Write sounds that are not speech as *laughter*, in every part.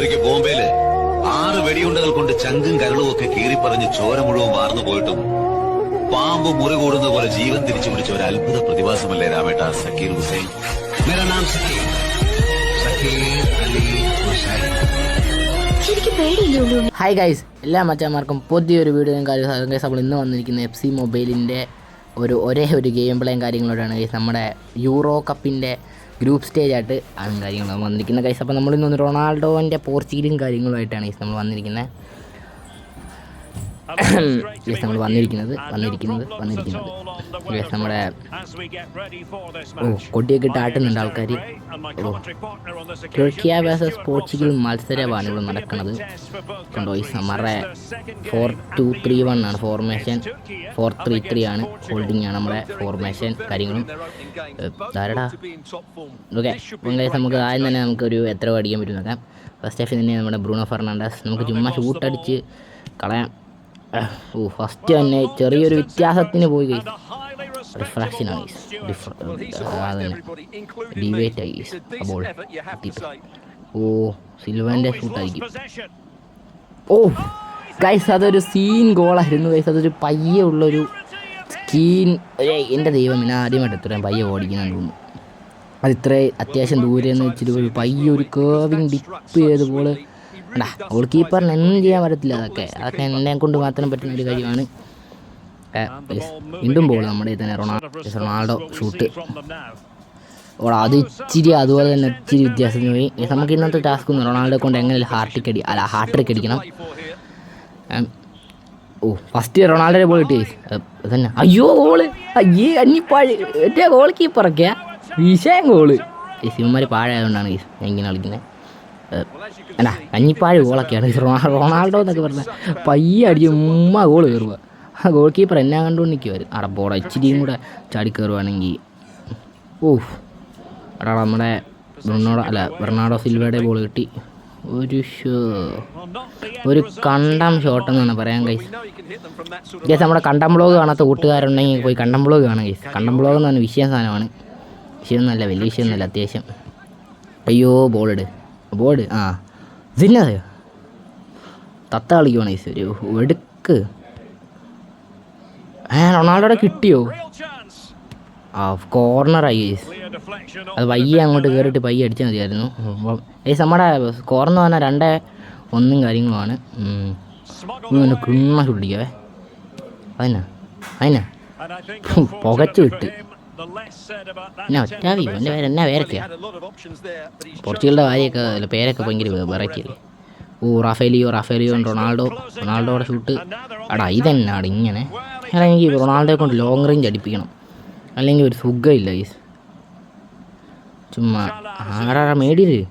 ഒരിക്കൽ ബോംബെയിൽ ആറ് വെടിയുണ്ടകൾ കൊണ്ട് ചങ്കും കരളും ഒക്കെ കീറിപ്പറഞ്ഞ് ചോര മുഴുവൻ വാർന്നു പോയിട്ടും പാമ്പ് മുറികൂടുന്ന പോലെ ജീവൻ തിരിച്ചു പിടിച്ച ഒരു അത്ഭുത പ്രതിഭാസമല്ലേ രാമേട്ട സക്കീർ ഹുസൈൻ? മേരാ നാം സക്കീർ സക്കീർ അലി ഹുസൈൻ ഹായ് ഗൈസ് എല്ലാ മച്ചാന്മാർക്കും പുതിയൊരു വീഡിയോയും കാര്യങ്ങളും ഗൈസ് നമ്മൾ ഇന്ന് വന്നിരിക്കുന്ന എഫ് സി മൊബൈലിന്റെ ഒരു ഒരേ ഒരു ഗെയിം പ്ലേയും കാര്യങ്ങളോടാണ് ഗൈസ് നമ്മുടെ യൂറോ കപ്പിന്റെ ഗ്രൂപ്പ് സ്റ്റേജ് ആയിട്ട് ആണ് കാര്യങ്ങൾ വന്നിരിക്കുന്നത്. കൈസ് അപ്പോൾ നമ്മളിന്ന് ഇന്ന് റൊണാൾഡോന്റെ പോർച്ചുഗലും കാര്യങ്ങളുമായിട്ടാണ് നമ്മൾ വന്നിരിക്കുന്നത്. *coughs* നമ്മൾ വന്നിരിക്കുന്നത് വന്നിരിക്കുന്നത് വന്നിരിക്കുന്നത്. നമ്മുടെ ഓ കൊടിയൊക്കെ ഇട്ട് ആട്ടുന്നുണ്ട് ആൾക്കാർ ഓ. ടുർക്കിയ വേഴ്സസ് പോർച്ചുഗൽ മത്സരമാണ് ഇവിടെ നടക്കുന്നത്. കണ്ടോ ഈ സമ്മറെ ഫോർ ടു ത്രീ വൺ ആണ് ഫോർമേഷൻ ഫോർ ത്രീ ത്രീ ആണ് ഹോൾഡിംഗ് ആണ് നമ്മുടെ ഫോർമേഷൻ കാര്യങ്ങളും. ധാരടാ ഓക്കെ നമുക്ക് ആദ്യം തന്നെ നമുക്കൊരു എത്ര അടിക്കാൻ പറ്റും നോക്കാം. ഫസ്റ്റ് ഹാഫിൽ തന്നെ നമ്മുടെ ബ്രൂണോ ഫെർണാണ്ടസ് നമുക്ക് ചുമ്മാ ഷൂട്ടടിച്ച് കളയാം. ഓ ഫസ്റ്റ് തന്നെ ചെറിയൊരു വ്യത്യാസത്തിന് പോയി ഗൈസ് അതന്നെ. ഡിവേറ്റ് ആയി അപ്പോൾ ഓ സിൽവന്റെ ഷൂട്ടായിരിക്കും ഓ ഗൈസ് അതൊരു സീൻ ഗോളായിരുന്നു ഗൈസ് അതൊരു പയ്യെ ഉള്ളൊരു സ്കീൻ എന്റെ ദൈവം ഞാൻ ആദ്യമായിട്ട് ഇത്രയും പയ്യെ ഓടിക്കണം തോന്നുന്നു. അത് ഇത്ര അത്യാവശ്യം ദൂരെ എന്ന് വെച്ചിട്ട് ഒരു പയ്യ ഒരു കേവിങ് ഡിപ്പ് ചെയ്ത അടാ ഗോൾ കീപ്പറിന് എന്തും ചെയ്യാൻ പറ്റത്തില്ല? അതൊക്കെ അതൊക്കെ എന്നെ കൊണ്ട് മാത്രം പറ്റുന്ന ഒരു കാര്യമാണ്. വീണ്ടും ബോൾ നമ്മുടെ തന്നെ റൊണാൾഡോ റൊണാൾഡോ ഷൂട്ട് ഓടാ അത് ഇച്ചിരി അതുപോലെ തന്നെ ഇച്ചിരി വ്യത്യാസത്തിന് പോയി നമുക്ക് ഇന്നത്തെ ടാസ്ക് ഒന്ന് റൊണാൾഡോ കൊണ്ട് എങ്ങനെ ഹാർട്ടിക്ക് അടി അല്ല ഹാർട്ടിക്ക് അടിക്കണം? ഓ ഫസ്റ്റ് റൊണാൾഡോയുടെ ബോൾ കിട്ടി തന്നെ അയ്യോ ഗോൾ അയ്യേ അഞ്ഞിപ്പാഴ് മറ്റേ ഗോൾ കീപ്പറൊക്കെയാ വിഷയം ഗോൾ സിമ്മര് പാഴായതുകൊണ്ടാണ് ഞാൻ ഇങ്ങനെ കളിക്കുന്നത് അല്ല കഞ്ഞിപ്പാഴ് ഗോളൊക്കെയാണ്. റൊണാൾഡോ എന്നൊക്കെ പറഞ്ഞാൽ പയ്യ അടിച്ച് ഉമ്മ ഗോൾ കയറുക ആ ഗോൾ കീപ്പർ എന്നെ കണ്ടുകൊണ്ട് നിൽക്കുമായിരുന്നു അവിടെ ബോള ഇച്ചിരിയും കൂടെ ചാടി കയറുവാണെങ്കിൽ ഓ അടാ നമ്മുടെ ബ്രുണോടോ അല്ല ബെർണാഡോ സിൽവയുടെ ബോൾ കിട്ടി. ഒരു ഷോ ഒരു കണ്ടം ഷോട്ട് എന്നാണ് പറയാൻ കൈസ് ഗൈസ് നമ്മുടെ കണ്ടം ബ്ലോഗ് കാണാത്ത കൂട്ടുകാരുണ്ടെങ്കിൽ പോയി കണ്ടം ബ്ലോഗ് കാണാം കൈസ് കണ്ടം ബ്ലോഗ് എന്ന് പറഞ്ഞാൽ വിഷയം സാധനമാണ്. വിഷയമൊന്നുമല്ല വലിയ വിഷയമൊന്നുമല്ല അത്യാവശ്യം. അയ്യോ ബോൾ ഇട്. ബോൾ ആ. ഇതിന്നത് തത്ത കളിക്കുവാണ് ഒരു എടുക്ക്. ഏ റൊണാൾഡോടെ കിട്ടിയോ? ആ കോർണറായി അത് പയ്യെ അങ്ങോട്ട് കയറിയിട്ട് പയ്യെ അടിച്ചാൽ മതിയായിരുന്നു. അപ്പം ഏ നമ്മുടെ കോർന്ന് പറഞ്ഞാൽ രണ്ടേ ഒന്നും കാര്യങ്ങളുമാണ്. ഇങ്ങനെ കിണ്ണ ചുള്ളിക്കവേ അതിനാ അതിനാ. പുകച്ചു വിട്ട്. എന്നാ എന്റെ പേര് എന്നാ പേരൊക്കെയാ പോർച്ചുഗലിന്റെ അല്ല പേരൊക്കെ ഭയങ്കര വെറൈറ്റി ഓ Rafael Leao Rafael Leao Ronaldo റൊണാൾഡോയുടെ ഷൂട്ട്. അടാ ഇതെന്നാണ് ഇങ്ങനെ? അല്ലെങ്കിൽ എനിക്ക് റൊണാൾഡോയെ കൊണ്ട് ലോങ് റേഞ്ച് അടിപ്പിക്കണം. അല്ലെങ്കിൽ ഒരു സുഖമില്ല ഈസ് ചുമ്മാ ആരാ മേടിയത്?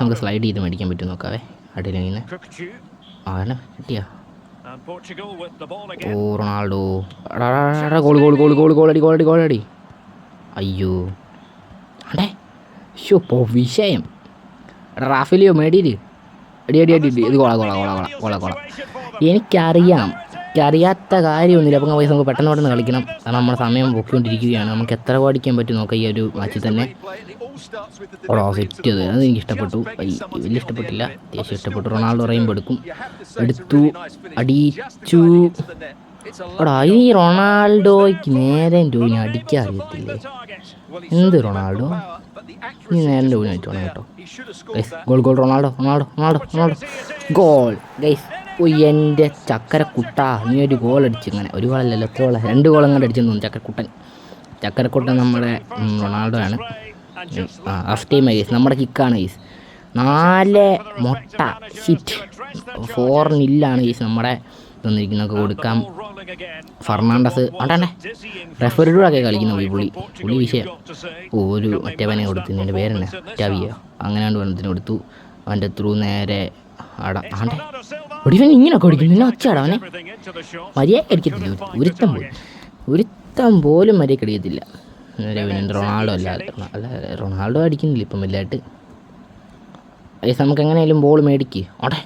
നമുക്ക് സ്ലൈഡ് ചെയ്ത് മേടിക്കാൻ പറ്റും നോക്കാവേ. അടിയിലിങ്ങനെ. ആ കിട്ടിയാ. ഓ Ronaldo. Goal goal goal goal ഗോളടി ഗോളടി ഗോളടി അയ്യോ. അടേ ഷോ പോ വിഷയം. റാഫേലിയോ മേടിയിൽ അടി അടി അടി അടി ഇത് കൊള കൊള കൊള കൊള കൊള കൊള എനിക്കറിയാം. എനിക്കറിയാത്ത കാര്യമൊന്നുമില്ല. അപ്പം പൈസ നമുക്ക് പെട്ടെന്ന് പെട്ടെന്ന് കളിക്കണം. കാരണം നമ്മുടെ സമയം പൊക്കിക്കൊണ്ടിരിക്കുകയാണ് നമുക്ക് എത്ര ഓടിക്കാൻ പറ്റും നോക്കാം ഈ ഒരു മാച്ചിൽ തന്നെ. ഓടോ സെറ്റ് ചെയ്ത് അത് എനിക്ക് ഇഷ്ടപ്പെട്ടു. വലിയ ഇഷ്ടപ്പെട്ടില്ല. അത്യാവശ്യം ഇഷ്ടപ്പെട്ടു. റൊണാൾഡോ പറയുമ്പോൾ എടുക്കും. എടുത്തു. അടിച്ചു. എടാ ഈ റൊണാൾഡോയ്ക്ക് നേരെ ഡോയിന് അടിക്കാൻ അറിയത്തില്ലേ? എന്ത് റൊണാൾഡോ? നീ നേരെ ഡോയിനായിട്ട് വെച്ചോണം കേട്ടോ. Goal goal Ronaldo Ronaldo Ronaldo Ronaldo. Goal guys. ഓ എന്റെ ചക്കരക്കുട്ട. നീ ഒരു ഗോൾ അടിച്ചു ഇങ്ങനെ. ഒരു ഗോളല്ലല്ലോ എത്ര ഗോള രണ്ട് ഗോൾ അങ്ങോട്ട് അടിച്ചു തോന്നുന്നു ചക്കരക്കുട്ടൻ. ചക്കരക്കുട്ടൻ നമ്മുടെ റൊണാൾഡോ ആണ് ആ ഫസ്റ്റ് ടൈം ഐസ് നമ്മുടെ കിക്കാണ് ഐസ് നാല് മുട്ട. ഷിറ്റ് ഫോർ നില്ലാണ് ഗൈസ് നമ്മുടെ തന്നിരിക്കുന്നതൊക്കെ കൊടുക്കാം. ഫെർണാണ്ടസ് ആണ്ടാണ്ടേ റെഫറിയുടെ കളിക്കുന്ന പോയി പുള്ളി പുള്ളി വിഷയം. ഓ ഒരു മറ്റേവനെ കൊടുത്തു. എന്റെ പേരെന്നെ ടവിയോ അങ്ങനെ കൊണ്ട് കൊടുത്തു. അവന്റെ ത്രൂ നേരെ ആടാ ഒടിവൻ ഇങ്ങനെ കൊടുക്കുന്നു നിന്നെ ഒച്ചാടാ അവനെ. മര്യാദ അടിക്കത്തില്ല ഒരു- ഒരുത്തം പോലും ഒരുത്തം പോലും മര്യാദ അടിക്കത്തില്ല റൊണാൾഡോ അല്ലാതെ അല്ല റൊണാൾഡോ അടിക്കുന്നില്ല ഇപ്പം വലുതായിട്ട്. അയ്യസ് നമുക്ക് എങ്ങനെയായാലും ബോൾ മേടിക്ക്. ഓടെ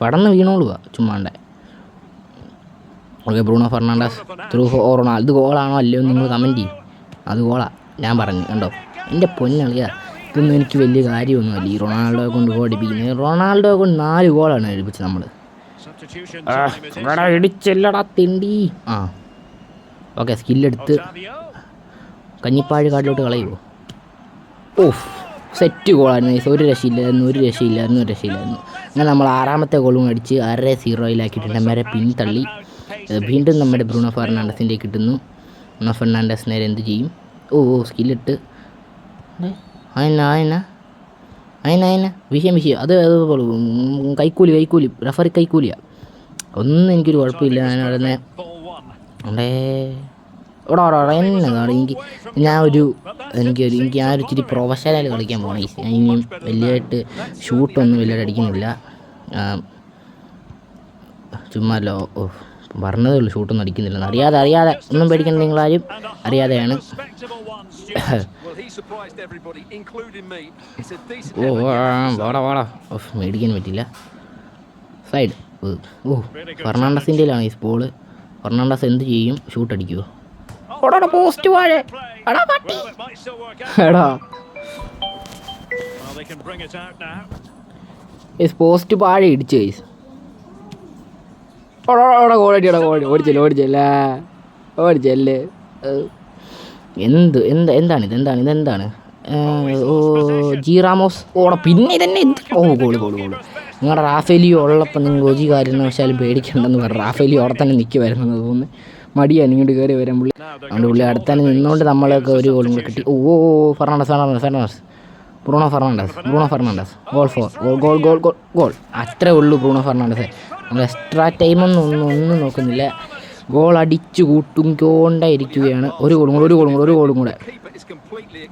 പടന്ന് വീണോളുക ചുമ്മാണ്ടേ. Okay Bruno Fernandes. ത്രൂ ഓ റൊണാൾഡോ ഇത് ഗോളാണോ അല്ലയോ നിങ്ങൾ കമന്റ് ചെയ്യും. അത് ഗോളാണ് ഞാൻ പറഞ്ഞു കണ്ടോ? എന്റെ പൊന്നളിയാ. ഇതൊന്നും എനിക്ക് വലിയ കാര്യമൊന്നുമല്ല ഈ റൊണാൾഡോയെ കൊണ്ട് ഓടിപ്പിക്കുന്നത് റൊണാൾഡോ റൊണാൾഡോയെ കൊണ്ട് നാല് ഗോളാണ് അടിപ്പിച്ചത് നമ്മൾ എടാ ഇടിച്ചല്ലടാ തിണ്ടി. ആ. ഓക്കെ സ്കില്ലെടുത്ത് കഞ്ഞിപ്പാഴ് കാട്ടിലോട്ട് കളയുമോ ഓഫ് സെറ്റ് ഗോളായിരുന്നു ഈസ് ഒരു രക്ഷയില്ലായിരുന്നു ഒരു രക്ഷയില്ലായിരുന്നു ഒരു രക്ഷയില്ലായിരുന്നു. അങ്ങനെ നമ്മൾ ആറാമത്തെ ഗോളും അടിച്ച് അര സീറോയിലാക്കിയിട്ടുണ്ട് വരെ പിന്തള്ളി. വീണ്ടും നമ്മുടെ ബ്രൂണോ ഫെർണാണ്ടസിന്റെ കിട്ടുന്നു. ബ്രൂണോ ഫെർണാണ്ടസ് നേരെ എന്ത് ചെയ്യും? ഓ ഓ സ്കില്ലിട്ട് അയന അയന. അയന അയന. വിഷയം വിഷയം. അത് അത് പോളൂ. ഉം, കൈക്കൂലി കൈക്കൂലി. റഫറി കൈക്കൂലിയാണ് ഒന്നും എനിക്കൊരു കുഴപ്പമില്ല. ഞാൻ അവിടെ അവിടെ ഇവിടെ അവിടെ എന്നതാണ് എനിക്ക് ഞാൻ ഒരു എനിക്കൊരു എനിക്ക് ഞാൻ ഒരു ഇച്ചിരി പ്രൊഫഷണൽ കളിക്കാൻ പോകണം ഞാൻ ഇനിയും വലിയതായിട്ട് ഷൂട്ടൊന്നും വലിയതായിട്ട് അടിക്കുന്നില്ല. ചുമ്മാ ലോ ഓ പറഞ്ഞതേ ഉള്ളൂ. ഷൂട്ടൊന്നും അടിക്കുന്നില്ല. അറിയാതെ അറിയാതെ. ഒന്നും പേടിക്കണ്ട നിങ്ങളാരും. അറിയാതെയാണ്. *laughs* Well, he surprised everybody, including me. It's a decent ഓ വാടാ വാടാ ഓഫ് മേടിക്കാൻ പറ്റില്ല. സൈഡ് ഓ ഫെർണാണ്ടസിന്റെ ആണ് ഈ സ്പോൾ ഫെർണാണ്ടസ് എന്ത് ചെയ്യും? ഷൂട്ട് അടിക്കുമോ എടാ പോസ്റ്റ് വാഴ. എടാ പട്ടി. എടാ. പോസ്റ്റ് പാഴ ഇടിച്ചു കൈസ് ഓടാ ഓടാ ഓടി ഓടിച്ചല്ലേ ഓടിച്ചല്ലേ. ഓടിച്ചല്ലേ. ഏഹ്. എന്ത് എന്ത് എന്താണിത് എന്താണ് ഇതെന്താണ് ഓ ജീറാമോസ് ഓടെ പിന്നെ ഇതന്നെ എന്ത്? ഓ ഗോൾ ഗോൾ ഗോൾ. നിങ്ങളുടെ റാഫേലിയോ ഉള്ളപ്പോൾ നിങ്ങൾ ഒരു കാരണവശാലും പേടിക്കണ്ടെന്ന് പറഞ്ഞു റാഫേലി അവിടെ തന്നെ നിൽക്കുമായിരുന്നു തോന്നുന്നു. മടിയാണ് ഇങ്ങോട്ട് കയറി വരാൻ പുള്ളി. അതുകൊണ്ട് പുള്ളി അടുത്തന്നെ നിന്നുകൊണ്ട് നമ്മളൊക്കെ ഒരു ഗോളും കൂടെ കിട്ടി. ഓ, Fernandes Fernandes Fernandes. Bruno Fernandes Bruno Fernandes. Goal four goal goal goal goal goal. അത്രേ ഉള്ളൂ ബ്രൂണോ ഫെർണാണ്ടസ്. നമ്മൾ എക്സ്ട്രാ ടൈമൊന്നും ഒന്നും ഒന്നും നോക്കുന്നില്ല. ഗോൾ അടിച്ചു കൂട്ടുകൊണ്ടായിരിക്കുകയാണ്. ഒരു ഗോളും കൂടെ ഒരു ഗോളും കൂടെ ഒരു ഗോളും കൂടെ.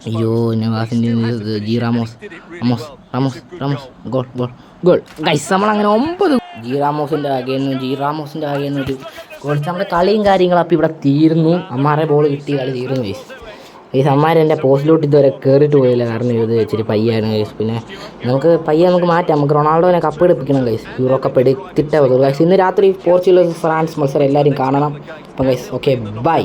അയ്യോ നവാസിന്റെ G Ramos. Ramos Ramos Ramos. Goal goal goal. Guys നമ്മളങ്ങനെ ഒമ്പത് ജി റാമോസിന്റെ ആകെയെന്ന് ജി റാമോസിന്റെ ആകെയെന്നൊരു ഗോൾ. നമ്മുടെ കളിയും കാര്യങ്ങളും അപ്പോൾ ഇവിടെ തീരുന്നു. അമ്മാരെ ബോൾ കിട്ടി കളി തീരുന്നു ഗൈസ് ഈ സമ്മാരം എന്റെ പോസ്റ്റിലോട്ട് ഇതുവരെ കയറിയിട്ട് പോയില്ല. കാരണം ഇത് ഇച്ചിരി പയ്യാണ് കൈസ് പിന്നെ നമുക്ക് പയ്യെ നമുക്ക് മാറ്റാം. നമുക്ക് റൊണാൾഡോനെ കപ്പ് എടുപ്പിക്കണം കൈസ് യൂറോ കപ്പ് എടുത്തിട്ടേ പറ്റുള്ളൂ. കൈസ് ഇന്ന് രാത്രി പോർച്ചുഗൽ ഫ്രാൻസ് മത്സരം എല്ലാവരും കാണണം. അപ്പം കൈസ് ഓക്കെ ബൈ